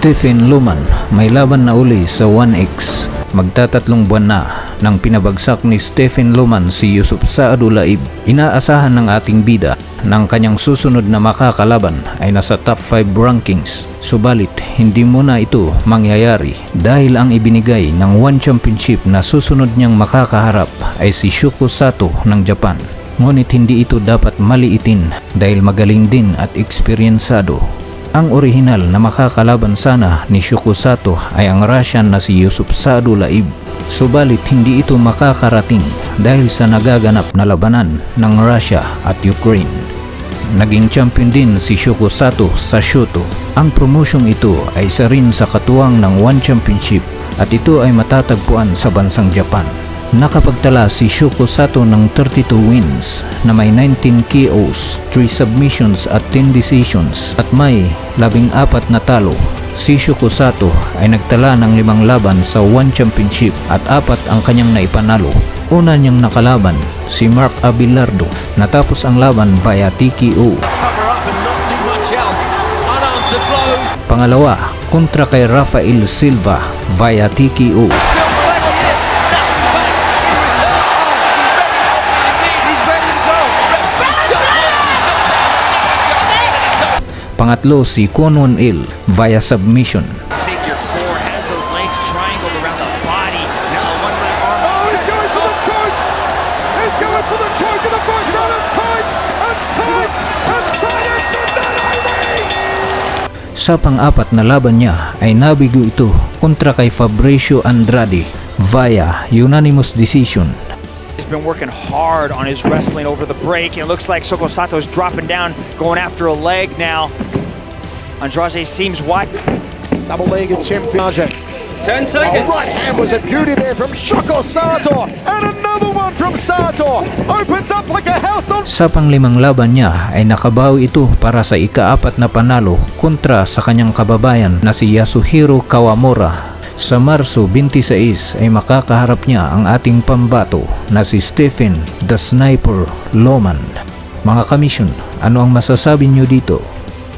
Stephen Luman may laban na uli sa 1X. Magtatatlong buwan na nang pinabagsak ni Stephen Luman si Yusuf Saadu Laib. Inaasahan ng ating bida ng kanyang susunod na makakalaban ay nasa top 5 rankings. Subalit, hindi muna ito mangyayari dahil ang ibinigay ng One Championship na susunod niyang makakaharap ay si Shuko Sato ng Japan. Ngunit hindi ito dapat maliitin dahil magaling din at eksperyensado. Ang orihinal na makakalaban sana ni Shuko Sato ay ang Russian na si Yusuf Saadu Laib. Subalit hindi ito makakarating dahil sa nagaganap na labanan ng Russia at Ukraine. Naging champion din si Shuko Sato sa Shoto. Ang promosyong ito ay isa rin sa katuwang ng One Championship at ito ay matatagpuan sa bansang Japan. Nakapagtala si Shuko Sato ng 32 wins na may 19 KOs, 3 submissions at 10 decisions at may 14 na talo. Si Shuko Sato ay nagtala ng limang laban sa One Championship at apat ang kanyang naipanalo. Una niyang nakalaban si Mark Abilardo natapos ang laban via TKO. Pangalawa, kontra kay Rafael Silva via TKO. It's tight! It's tight! It's not Sa pang-apat na laban niya ay nabigo ito kontra kay Fabricio Andrade via unanimous decision. He's been working hard on his wrestling over the break, and it looks like Soko Sato's dropping down, going after a leg now. Andrade seems wide. Double-legged champion. Ten A seconds. right hand was a beauty there from Shoko Sato. And another one from Sato. Opens up like a house on Sa panglimang laban niya ay nakabawi ito para sa ikaapat na panalo kontra sa kanyang kababayan na si Yasuhiro Kawamura. Sa Marso 26 ay makakaharap niya ang ating pambato na si Stephen the Sniper Loman. Mga kamisyon, ano ang masasabi niyo dito?